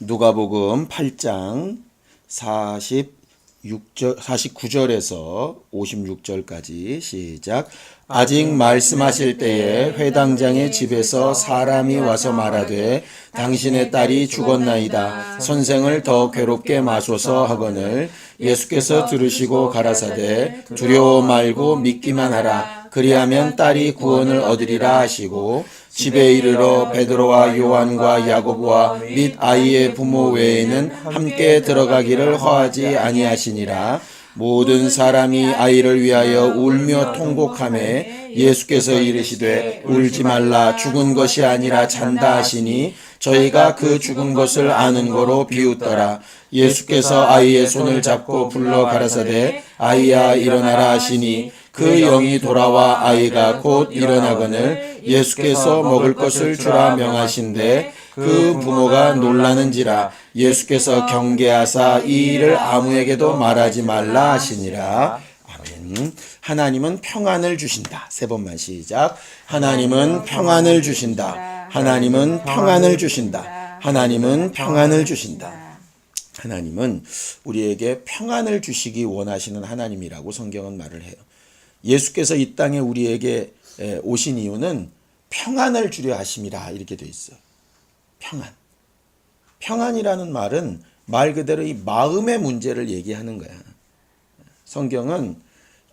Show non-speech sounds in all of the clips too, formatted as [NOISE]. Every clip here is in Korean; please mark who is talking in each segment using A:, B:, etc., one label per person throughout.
A: 누가복음 8장 46절 49절에서 56절까지 시작. 아직 말씀하실 때에 회당장의 집에서 사람이 와서 말하되 당신의 딸이 죽었나이다. 선생을 더 괴롭게 마소서 하거늘 예수께서 들으시고 가라사대 두려워 말고 믿기만 하라. 그리하면 딸이 구원을 얻으리라 하시고 집에 이르러 베드로와 요한과 야고보와 및 아이의 부모 외에는 함께 들어가기를 허하지 아니하시니라. 모든 사람이 아이를 위하여 울며 통곡하매 예수께서 이르시되 울지 말라 죽은 것이 아니라 잔다 하시니 저희가 그 죽은 것을 아는 거로 비웃더라. 예수께서 아이의 손을 잡고 불러 가라사대 아이야 일어나라 하시니 그 영이 돌아와 아이가 곧 일어나거늘 예수께서 먹을 것을 주라 명하신데 그 부모가 놀라는지라 예수께서 경계하사 이 일을 아무에게도 말하지 말라 하시니라 아멘. 하나님은 평안을 주신다. 세 번만 시작. 하나님은 평안을 주신다. 하나님은 평안을 주신다. 하나님은 평안을 주신다. 하나님은 우리에게 평안을 주시기 원하시는 하나님이라고 성경은 말을 해요. 예수께서 이 땅에 우리에게 에, 오신 이유는 평안을 주려 하심이라 이렇게 돼 있어요. 평안. 평안이라는 말은 말 그대로 이 마음의 문제를 얘기하는 거야. 성경은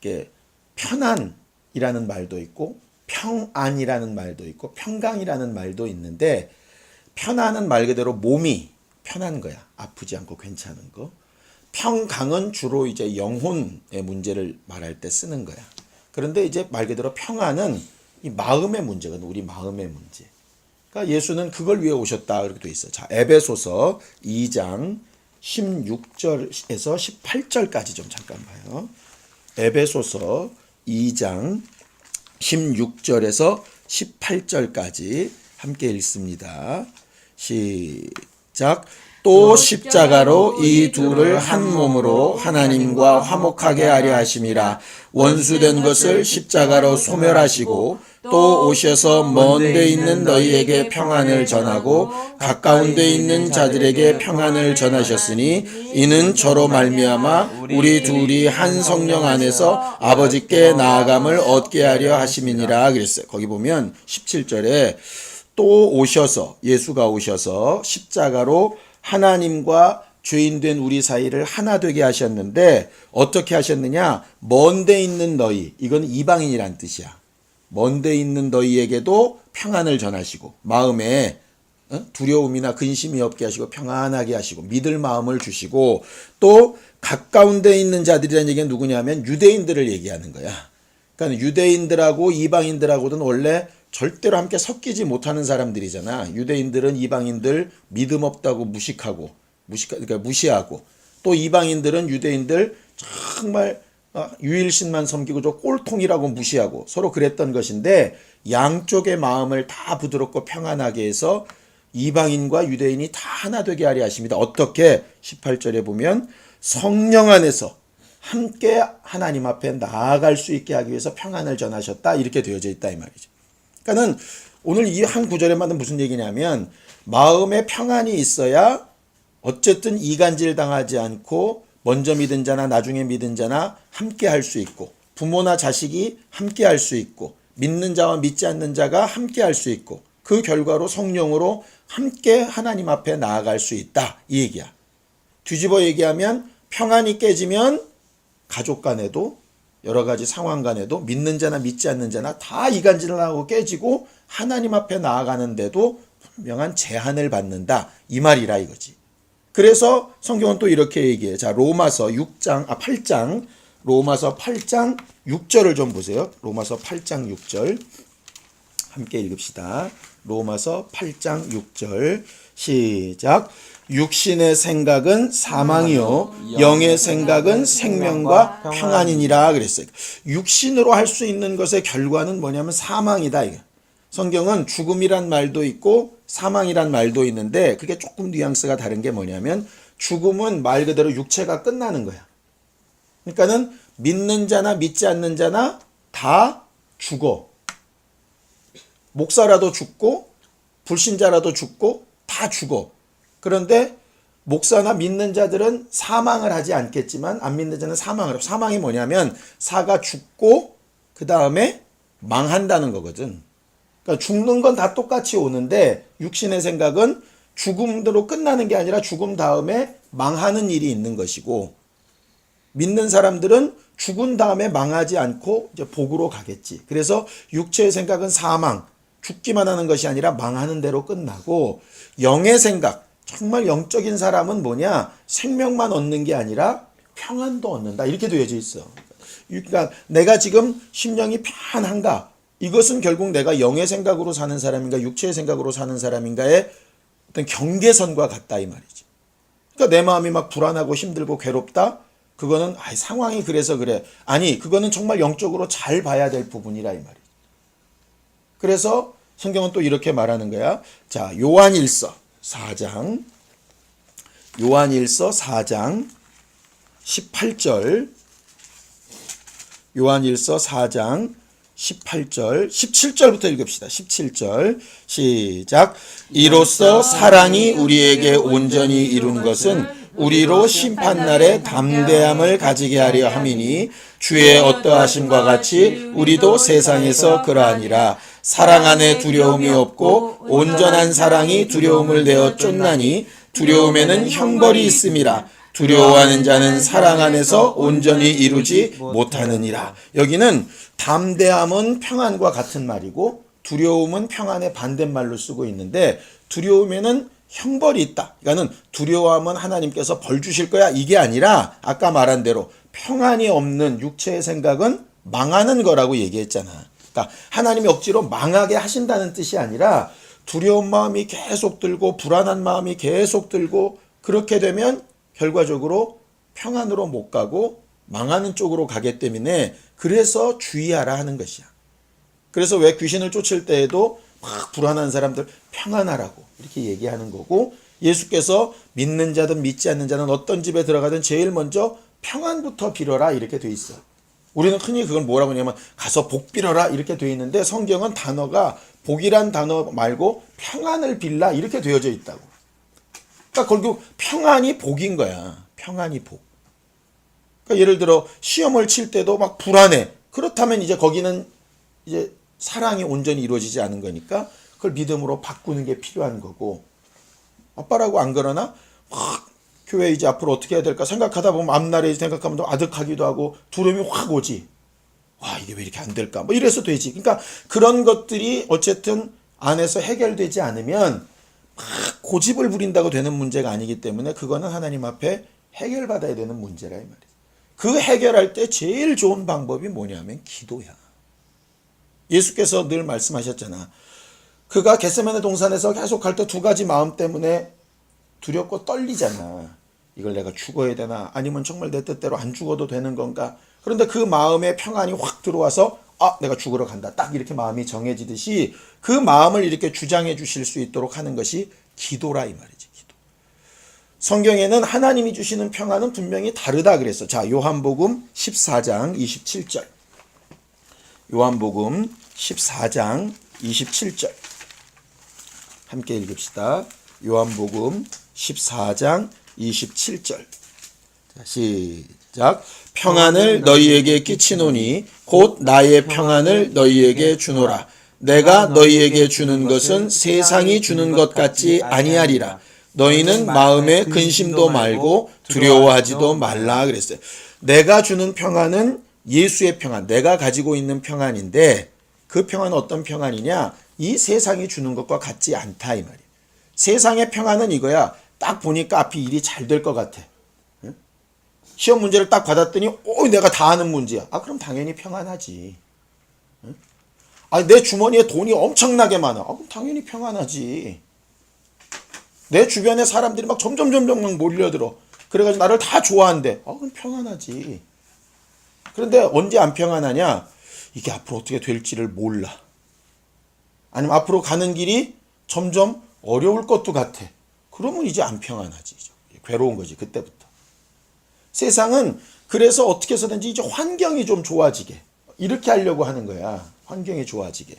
A: 이렇게 편안이라는 말도 있고 평안이라는 말도 있고 평강이라는 말도 있는데 편안은 말 그대로 몸이 편한 거야. 아프지 않고 괜찮은 거. 평강은 주로 이제 영혼의 문제를 말할 때 쓰는 거야. 그런데 이제 말 그대로 평안은 이 마음의 문제거든. 우리 마음의 문제. 그러니까 예수는 그걸 위해 오셨다 그렇게 돼 있어. 자, 에베소서 2장 16절에서 18절까지 좀 잠깐 봐요. 에베소서 2장 16절에서 18절까지 함께 읽습니다. 시작. 또 십자가로 이 둘을 한 몸으로 하나님과 화목하게 하려 하심이라 원수된 것을 십자가로 소멸하시고 또 오셔서 먼 데 있는 너희에게 평안을 전하고 가까운 데 있는 자들에게 평안을 전하셨으니 이는 저로 말미암아 우리 둘이 한 성령 안에서 아버지께 나아감을 얻게 하려 하심이니라 그랬어요. 거기 보면 17절에 또 오셔서 예수가 오셔서 십자가로 하나님과 죄인 된 우리 사이를 하나 되게 하셨는데 어떻게 하셨느냐? 먼 데 있는 너희 이건 이방인이란 뜻이야. 먼데 있는 너희에게도 평안을 전하시고 마음에 어? 두려움이나 근심이 없게 하시고 평안하게 하시고 믿을 마음을 주시고 또 가까운 데 있는 자들이라는 얘기는 누구냐면 유대인들을 얘기하는 거야. 그러니까 유대인들하고 이방인들하고는 원래 절대로 함께 섞이지 못하는 사람들이잖아. 유대인들은 이방인들 믿음 없다고 무식하고 무식 그러니까 무시하고 또 이방인들은 유대인들 정말 어, 유일신만 섬기고 저 꼴통이라고 무시하고 서로 그랬던 것인데 양쪽의 마음을 다 부드럽고 평안하게 해서 이방인과 유대인이 다 하나 되게 하려 하십니다. 어떻게 18절에 보면 성령 안에서 함께 하나님 앞에 나아갈 수 있게 하기 위해서 평안을 전하셨다 이렇게 되어져 있다 이 말이죠. 그러니까는 오늘 이 한 구절에만 무슨 얘기냐면 마음에 평안이 있어야 어쨌든 이간질 당하지 않고 먼저 믿은 자나 나중에 믿은 자나 함께 할 수 있고 부모나 자식이 함께 할 수 있고 믿는 자와 믿지 않는 자가 함께 할 수 있고 그 결과로 성령으로 함께 하나님 앞에 나아갈 수 있다 이 얘기야. 뒤집어 얘기하면 평안이 깨지면 가족 간에도 여러 가지 상황 간에도 믿는 자나 믿지 않는 자나 다 이간질을 하고 깨지고 하나님 앞에 나아가는데도 분명한 제한을 받는다. 이 말이라 이거지. 그래서 성경은 또 이렇게 얘기해. 자, 로마서 6장, 아, 8장, 로마서 8장 6절을 좀 보세요. 로마서 8장 6절. 함께 읽읍시다. 로마서 8장 6절. 시작. 육신의 생각은 사망이요 영의 생각은 생명과 평안이니라 그랬어요. 육신으로 할 수 있는 것의 결과는 뭐냐면 사망이다 이게. 성경은 죽음이란 말도 있고 사망이란 말도 있는데 그게 조금 뉘앙스가 다른 게 뭐냐면 죽음은 말 그대로 육체가 끝나는 거야. 그러니까는 믿는 자나 믿지 않는 자나 다 죽어. 목사라도 죽고 불신자라도 죽고 다 죽어. 그런데 목사나 믿는 자들은 사망을 하지 않겠지만 안 믿는 자는 사망을 하고 사망이 뭐냐면 사가 죽고 그 다음에 망한다는 거거든. 그러니까 죽는 건 다 똑같이 오는데 육신의 생각은 죽음으로 끝나는 게 아니라 죽음 다음에 망하는 일이 있는 것이고 믿는 사람들은 죽은 다음에 망하지 않고 이제 복으로 가겠지. 그래서 육체의 생각은 사망, 죽기만 하는 것이 아니라 망하는 대로 끝나고 영의 생각, 정말 영적인 사람은 뭐냐? 생명만 얻는 게 아니라 평안도 얻는다. 이렇게 되어져 있어. 그러니까 내가 지금 심령이 편한가? 이것은 결국 내가 영의 생각으로 사는 사람인가, 육체의 생각으로 사는 사람인가의 어떤 경계선과 같다 이 말이지. 그러니까 내 마음이 막 불안하고 힘들고 괴롭다. 그거는 아 상황이 그래서 그래. 아니 그거는 정말 영적으로 잘 봐야 될 부분이라 이 말이지. 그래서 성경은 또 이렇게 말하는 거야. 자 요한일서 4장 요한일서 4장 18절 요한일서 4장 18절, 17절부터 읽읍시다. 17절. 시작. 이로써 사랑이 우리에게 온전히 이룬 것은 우리로 심판날에 담대함을 가지게 하려 함이니 주의 어떠하심과 같이 우리도 세상에서 그러하니라. 사랑 안에 두려움이 없고 온전한 사랑이 두려움을 내어 쫓나니 두려움에는 형벌이 있음이라. 두려워하는 자는 사랑 안에서 온전히 이루지 못하느니라. 여기는 담대함은 평안과 같은 말이고 두려움은 평안의 반대말로 쓰고 있는데 두려움에는 형벌이 있다. 그러니까는 두려워하면 하나님께서 벌 주실 거야. 이게 아니라 아까 말한 대로 평안이 없는 육체의 생각은 망하는 거라고 얘기했잖아. 그러니까 하나님이 억지로 망하게 하신다는 뜻이 아니라 두려운 마음이 계속 들고 불안한 마음이 계속 들고 그렇게 되면 결과적으로 평안으로 못 가고 망하는 쪽으로 가기 때문에 그래서 주의하라 하는 것이야. 그래서 왜 귀신을 쫓을 때에도 막 불안한 사람들 평안하라고 이렇게 얘기하는 거고 예수께서 믿는 자든 믿지 않는 자는 어떤 집에 들어가든 제일 먼저 평안부터 빌어라 이렇게 돼 있어. 우리는 흔히 그걸 뭐라고 하냐면 가서 복 빌어라 이렇게 돼 있는데 성경은 단어가 복이란 단어 말고 평안을 빌라 이렇게 되어져 있다고. 그러니까 결국 평안이 복인 거야. 평안이 복. 그러니까 예를 들어 시험을 칠 때도 막 불안해. 그렇다면 이제 거기는 이제 사랑이 온전히 이루어지지 않은 거니까 그걸 믿음으로 바꾸는 게 필요한 거고 아빠라고 안 그러나 막 교회 이제 앞으로 어떻게 해야 될까 생각하다 보면 앞날에 생각하면 또 아득하기도 하고 두려움이 확 오지. 와 이게 왜 이렇게 안 될까? 뭐 이래서 되지. 그러니까 그런 것들이 어쨌든 안에서 해결되지 않으면 막 고집을 부린다고 되는 문제가 아니기 때문에 그거는 하나님 앞에 해결받아야 되는 문제라 이 말이야. 그 해결할 때 제일 좋은 방법이 뭐냐면 기도야. 예수께서 늘 말씀하셨잖아. 그가 겟세마네 동산에서 계속 갈 때 두 가지 마음 때문에 두렵고 떨리잖아. 이걸 내가 죽어야 되나? 아니면 정말 내 뜻대로 안 죽어도 되는 건가? 그런데 그 마음에 평안이 확 들어와서 아, 내가 죽으러 간다. 딱 이렇게 마음이 정해지듯이 그 마음을 이렇게 주장해 주실 수 있도록 하는 것이 기도라 이 말이지. 기도. 성경에는 하나님이 주시는 평안은 분명히 다르다 그랬어. 자, 요한복음 14장 27절. 요한복음 14장 27절. 함께 읽읍시다. 요한복음 14장 27절. 자, 시작. 평안을 너희에게 끼치노니 곧 나의 평안을 너희에게 주노라. 내가 너희에게 주는 것은 세상이 주는 것 같지 아니하리라. 너희는 마음에 근심도 말고 두려워하지도 말라 그랬어요. 내가 주는 평안은 예수의 평안, 내가 가지고 있는 평안인데 그 평안은 어떤 평안이냐? 이 세상이 주는 것과 같지 않다 이 말이에요. 세상의 평안은 이거야. 딱 보니까 앞이 일이 잘 될 것 같아. 응? 시험 문제를 딱 받았더니 오 내가 다 아는 문제야. 아 그럼 당연히 평안하지. 응? 아내 주머니에 돈이 엄청나게 많아. 아 그럼 당연히 평안하지. 내 주변에 사람들이 막 점점 점점 막 몰려들어. 그래가지고 나를 다 좋아한대. 아 그럼 평안하지. 그런데 언제 안 평안하냐? 이게 앞으로 어떻게 될지를 몰라. 아니면 앞으로 가는 길이 점점 어려울 것도 같아. 그러면 이제 안 평안하지. 괴로운 거지, 그때부터. 세상은 그래서 어떻게 해서든지 이제 환경이 좀 좋아지게. 이렇게 하려고 하는 거야. 환경이 좋아지게.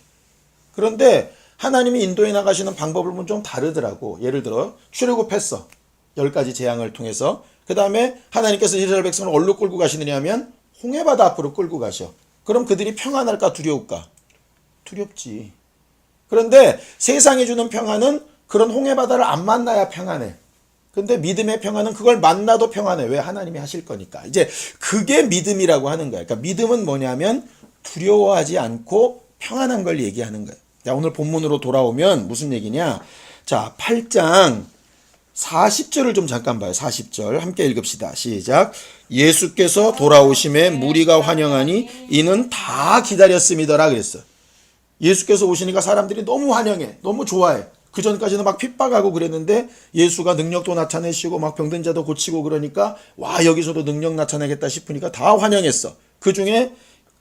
A: 그런데 하나님이 인도에 나가시는 방법을 보면 좀 다르더라고. 예를 들어 출애굽했어. 열 가지 재앙을 통해서 그 다음에 하나님께서 이스라엘 백성을 어디로 끌고 가시느냐면 홍해바다 앞으로 끌고 가셔. 그럼 그들이 평안할까 두려울까? 두렵지. 그런데 세상이 주는 평안은 그런 홍해바다를 안 만나야 평안해. 근데 믿음의 평안은 그걸 만나도 평안해. 왜? 하나님이 하실 거니까. 이제 그게 믿음이라고 하는 거야. 그러니까 믿음은 뭐냐면 두려워하지 않고 평안한 걸 얘기하는 거야. 자, 오늘 본문으로 돌아오면 무슨 얘기냐? 자, 8장 40절을 좀 잠깐 봐요. 40절 함께 읽읍시다. 시작. 예수께서 돌아오심에 무리가 환영하니 이는 다 기다렸음이더라 그랬어. 예수께서 오시니까 사람들이 너무 환영해. 너무 좋아해. 그 전까지는 막 핍박하고 그랬는데 예수가 능력도 나타내시고 막 병든 자도 고치고 그러니까 와 여기서도 능력 나타내겠다 싶으니까 다 환영했어. 그 중에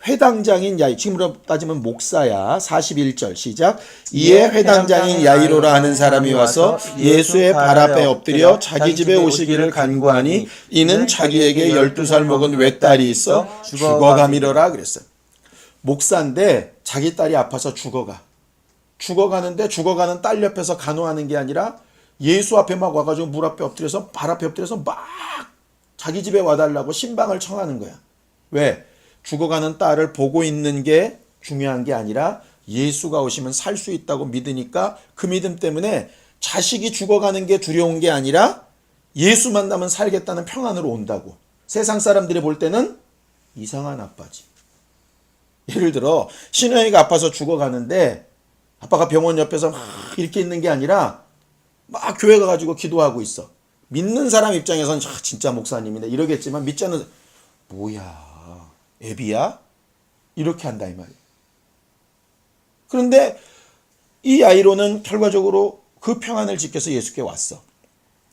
A: 회당장인 야이 지금으로 따지면 목사야 41절 시작 이에 회당장인 야이로라 하는 사람이 와서 예수의 발 앞에 엎드려 자기 집에 오시기를 간구하니 이는 자기에게 12살 먹은 외딸이 있어 죽어가미러라 그랬어요. 목사인데 자기 딸이 아파서 죽어가. 죽어가는데 죽어가는 딸 옆에서 간호하는 게 아니라 예수 앞에 막 와가지고 물 앞에 엎드려서 발 앞에 엎드려서 막 자기 집에 와달라고 신방을 청하는 거야. 왜? 죽어가는 딸을 보고 있는 게 중요한 게 아니라 예수가 오시면 살 수 있다고 믿으니까 그 믿음 때문에 자식이 죽어가는 게 두려운 게 아니라 예수 만나면 살겠다는 평안으로 온다고. 세상 사람들이 볼 때는 이상한 아빠지. 예를 들어 신우이가 아파서 죽어가는데 아빠가 병원 옆에서 막 이렇게 있는 게 아니라 막 교회 가가지고 기도하고 있어. 믿는 사람 입장에선 아, 진짜 목사님이네 이러겠지만 믿지 않는 뭐야 애비야 이렇게 한다 이 말이야. 그런데 이 야이로는 결과적으로 그 평안을 지켜서 예수께 왔어.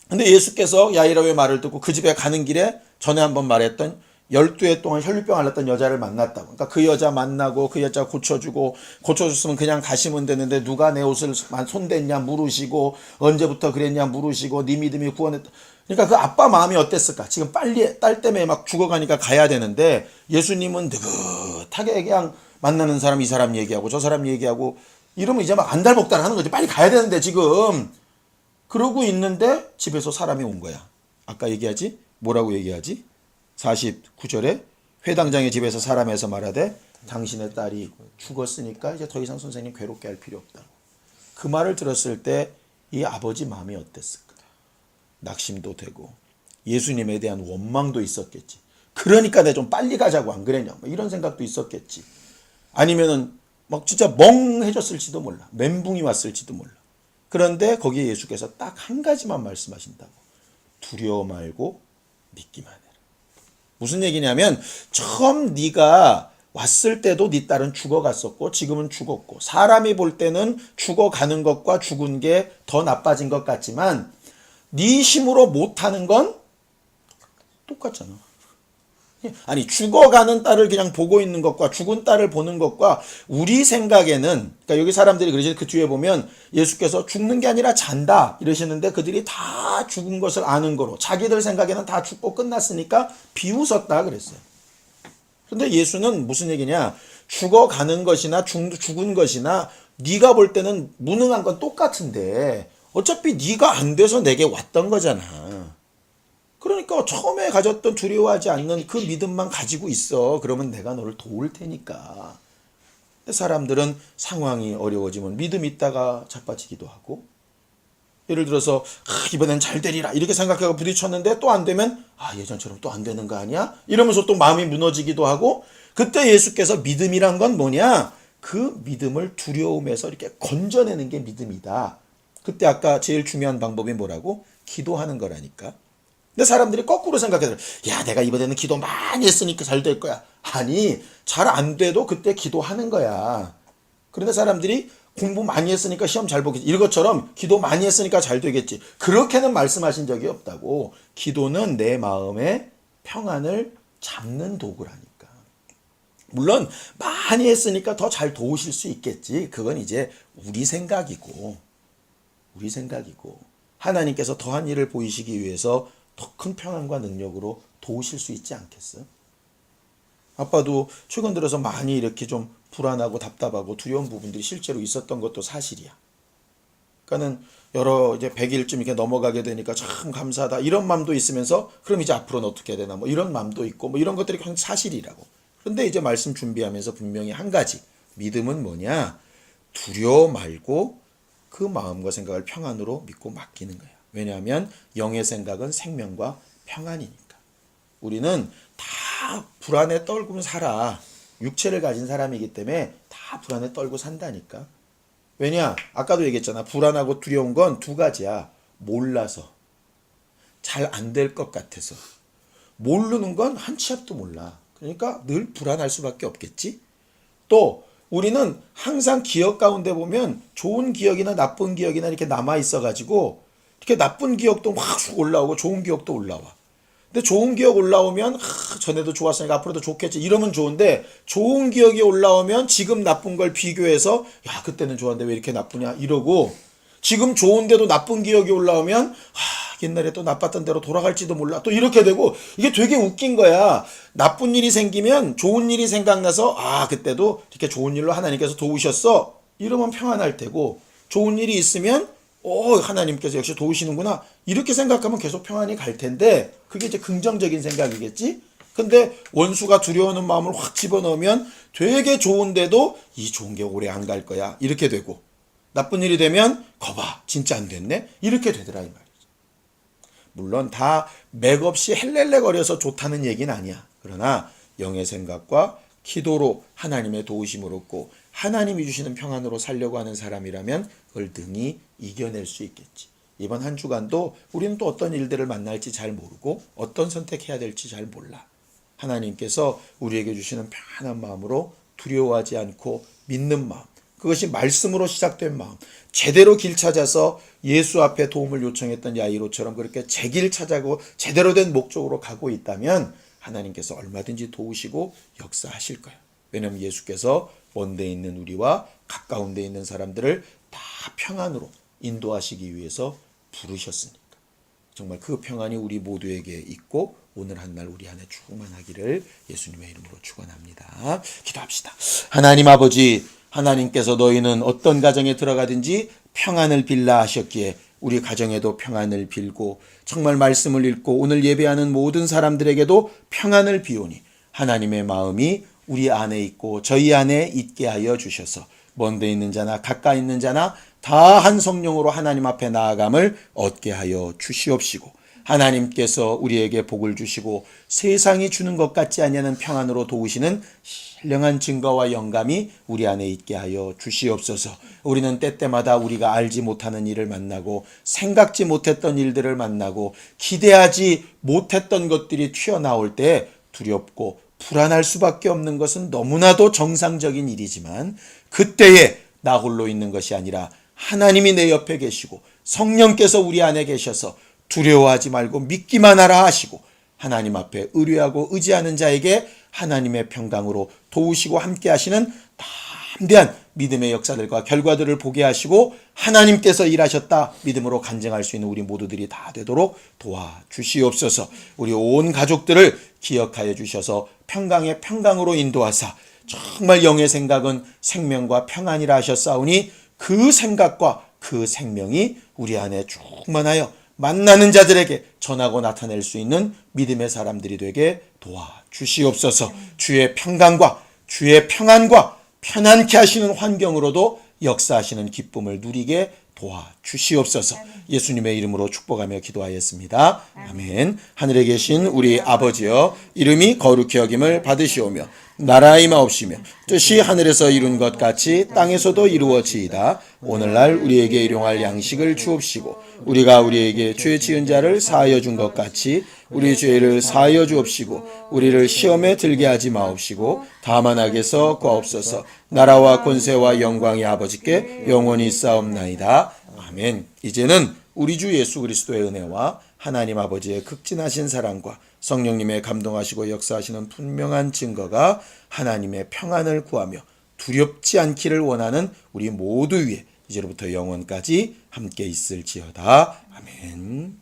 A: 근데 예수께서 야이로의 말을 듣고 그 집에 가는 길에 전에 한번 말했던 12해 동안 혈류병 앓았던 여자를 만났다고. 그러니까 그 여자 만나고 그 여자 고쳐주고 고쳐줬으면 그냥 가시면 되는데 누가 내 옷을 손댔냐 물으시고 언제부터 그랬냐 물으시고 네 믿음이 구원했다. 그러니까 그 아빠 마음이 어땠을까? 지금 빨리 딸 때문에 막 죽어가니까 가야 되는데 예수님은 느긋하게 그냥 만나는 사람 이 사람 얘기하고 저 사람 얘기하고 이러면 이제 막 안달복달 하는 거지. 빨리 가야 되는데 지금. 그러고 있는데 집에서 사람이 온 거야. 아까 얘기하지? 뭐라고 얘기하지? 49절에 회당장의 집에서 사람에서 말하되 당신의 딸이 죽었으니까 이제 더 이상 선생님 괴롭게 할 필요 없다. 그 말을 들었을 때 이 아버지 마음이 어땠을까? 낙심도 되고 예수님에 대한 원망도 있었겠지. 그러니까 내 좀 빨리 가자고 안 그랬냐? 뭐 이런 생각도 있었겠지. 아니면은 막 진짜 멍해졌을지도 몰라. 멘붕이 왔을지도 몰라. 그런데 거기에 예수께서 딱 한 가지만 말씀하신다고. 두려워 말고 믿기만 해라. 무슨 얘기냐면 처음 네가 왔을 때도 네 딸은 죽어갔었고 지금은 죽었고 사람이 볼 때는 죽어가는 것과 죽은 게 더 나빠진 것 같지만 네 힘으로 못하는 건 똑같잖아. [LAUGHS] 아니 죽어가는 딸을 그냥 보고 있는 것과 죽은 딸을 보는 것과 우리 생각에는 그러니까 여기 사람들이 그러지 그 뒤에 보면 예수께서 죽는 게 아니라 잔다 이러시는데 그들이 다 죽은 것을 아는 거로 자기들 생각에는 다 죽고 끝났으니까 비웃었다 그랬어요. 근데 예수는 무슨 얘기냐? 죽어가는 것이나 죽, 죽은 것이나 네가 볼 때는 무능한 건 똑같은데 어차피 네가 안 돼서 내게 왔던 거잖아. 그러니까 처음에 가졌던 두려워하지 않는 그 믿음만 가지고 있어. 그러면 내가 너를 도울 테니까. 사람들은 상황이 어려워지면 믿음 있다가 자빠지기도 하고 예를 들어서 아, 이번엔 잘 되리라 이렇게 생각하고 부딪혔는데 또 안 되면 아 예전처럼 또 안 되는 거 아니야? 이러면서 또 마음이 무너지기도 하고 그때 예수께서 믿음이란 건 뭐냐? 그 믿음을 두려움에서 이렇게 건져내는 게 믿음이다. 그때 아까 제일 중요한 방법이 뭐라고? 기도하는 거라니까. 근데 사람들이 거꾸로 생각해요. 야, 내가 이번에는 기도 많이 했으니까 잘 될 거야. 아니, 잘 안 돼도 그때 기도하는 거야. 그런데 사람들이 공부 많이 했으니까 시험 잘 보겠지. 이것처럼 기도 많이 했으니까 잘 되겠지. 그렇게는 말씀하신 적이 없다고. 기도는 내 마음의 평안을 잡는 도구라니까. 물론 많이 했으니까 더 잘 도우실 수 있겠지. 그건 이제 우리 생각이고, 우리 생각이고, 하나님께서 더한 일을 보이시기 위해서 더 큰 평안과 능력으로 도우실 수 있지 않겠어? 아빠도 최근 들어서 많이 이렇게 좀 불안하고 답답하고 두려운 부분들이 실제로 있었던 것도 사실이야. 그러니까는 여러 이제 100일쯤 이렇게 넘어가게 되니까 참 감사하다 이런 마음도 있으면서 그럼 이제 앞으로는 어떻게 해야 되나 뭐 이런 마음도 있고 뭐 이런 것들이 그냥 사실이라고. 그런데 이제 말씀 준비하면서 분명히 한 가지 믿음은 뭐냐 두려워 말고 그 마음과 생각을 평안으로 믿고 맡기는 거야. 왜냐하면 영의 생각은 생명과 평안이니까. 우리는 다 불안에 떨고 살아. 육체를 가진 사람이기 때문에 다 불안에 떨고 산다니까. 왜냐? 아까도 얘기했잖아. 불안하고 두려운 건 두 가지야. 몰라서. 잘 안 될 것 같아서. 모르는 건 한 치 앞도 몰라. 그러니까 늘 불안할 수밖에 없겠지? 또, 우리는 항상 기억 가운데 보면 좋은 기억이나 나쁜 기억이나 이렇게 남아 있어 가지고 이렇게 나쁜 기억도 확 올라오고 좋은 기억도 올라와. 근데 좋은 기억 올라오면 하, 전에도 좋았으니까 앞으로도 좋겠지. 이러면 좋은데 좋은 기억이 올라오면 지금 나쁜 걸 비교해서 야 그때는 좋았는데 왜 이렇게 나쁘냐? 이러고 지금 좋은데도 나쁜 기억이 올라오면 하, 옛날에 또 나빴던 대로 돌아갈지도 몰라. 또 이렇게 되고 이게 되게 웃긴 거야. 나쁜 일이 생기면 좋은 일이 생각나서 아 그때도 이렇게 좋은 일로 하나님께서 도우셨어. 이러면 평안할 테고 좋은 일이 있으면 오, 하나님께서 역시 도우시는구나. 이렇게 생각하면 계속 평안이 갈 텐데, 그게 이제 긍정적인 생각이겠지? 근데 원수가 두려워하는 마음을 확 집어넣으면 되게 좋은데도 이 좋은 게 오래 안 갈 거야. 이렇게 되고, 나쁜 일이 되면, 거봐, 진짜 안 됐네? 이렇게 되더라, 이 말이지. 물론 다 맥없이 헬렐레 거려서 좋다는 얘기는 아니야. 그러나 영의 생각과 기도로 하나님의 도우심을 얻고 하나님이 주시는 평안으로 살려고 하는 사람이라면 그걸 능히 이겨낼 수 있겠지. 이번 한 주간도 우리는 또 어떤 일들을 만날지 잘 모르고 어떤 선택해야 될지 잘 몰라. 하나님께서 우리에게 주시는 편안한 마음으로 두려워하지 않고 믿는 마음. 그것이 말씀으로 시작된 마음. 제대로 길 찾아서 예수 앞에 도움을 요청했던 야이로처럼 그렇게 제 길 찾아고 제대로 된 목적으로 가고 있다면 하나님께서 얼마든지 도우시고 역사하실 거예요. 왜냐하면 예수께서 먼데 있는 우리와 가까운 데 있는 사람들을 다 평안으로 인도하시기 위해서 부르셨으니까. 정말 그 평안이 우리 모두에게 있고 오늘 한 날 우리 안에 충만하기를 예수님의 이름으로 축원합니다. 기도합시다. 하나님 아버지 하나님께서 너희는 어떤 가정에 들어가든지 평안을 빌라 하셨기에 우리 가정에도 평안을 빌고 정말 말씀을 읽고 오늘 예배하는 모든 사람들에게도 평안을 비우니 하나님의 마음이 우리 안에 있고 저희 안에 있게 하여 주셔서 먼데 있는 자나 가까이 있는 자나 다 한 성령으로 하나님 앞에 나아감을 얻게 하여 주시옵시고 하나님께서 우리에게 복을 주시고 세상이 주는 것 같지 아니하는 평안으로 도우시는 신령한 증거와 영감이 우리 안에 있게 하여 주시옵소서. 우리는 때때마다 우리가 알지 못하는 일을 만나고 생각지 못했던 일들을 만나고 기대하지 못했던 것들이 튀어나올 때 두렵고 불안할 수밖에 없는 것은 너무나도 정상적인 일이지만 그때에 나 홀로 있는 것이 아니라 하나님이 내 옆에 계시고 성령께서 우리 안에 계셔서 두려워하지 말고 믿기만 하라 하시고 하나님 앞에 의뢰하고 의지하는 자에게 하나님의 평강으로 도우시고 함께 하시는 담대한 믿음의 역사들과 결과들을 보게 하시고 하나님께서 일하셨다 믿음으로 간증할 수 있는 우리 모두들이 다 되도록 도와주시옵소서. 우리 온 가족들을 기억하여 주셔서 평강의 평강으로 인도하사 정말 영의 생각은 생명과 평안이라 하셨사오니 그 생각과 그 생명이 우리 안에 충만하여 만나는 자들에게 전하고 나타낼 수 있는 믿음의 사람들이 되게 도와주시옵소서. 주의 평강과 주의 평안과 편안케 하시는 환경으로도 역사하시는 기쁨을 누리게 도와주시옵소서. 예수님의 이름으로 축복하며 기도하였습니다. 아멘. 하늘에 계신 우리 아버지여 이름이 거룩히 여김을 받으시오며 나라의 마옵시며 뜻이 하늘에서 이룬 것 같이 땅에서도 이루어지이다. 오늘날 우리에게 일용할 양식을 주옵시고 우리가 우리에게 죄 지은 자를 사하여 준 것 같이 우리 죄를 사하여 주옵시고 우리를 시험에 들게 하지 마옵시고 다만 악에서 구하옵소서 나라와 권세와 영광이 아버지께 영원히 싸움나이다. 아멘. 이제는 우리 주 예수 그리스도의 은혜와 하나님 아버지의 극진하신 사랑과 성령님의 감동하시고 역사하시는 분명한 증거가 하나님의 평안을 구하며 두렵지 않기를 원하는 우리 모두 위에 이제로부터 영원까지 함께 있을지어다. 아멘.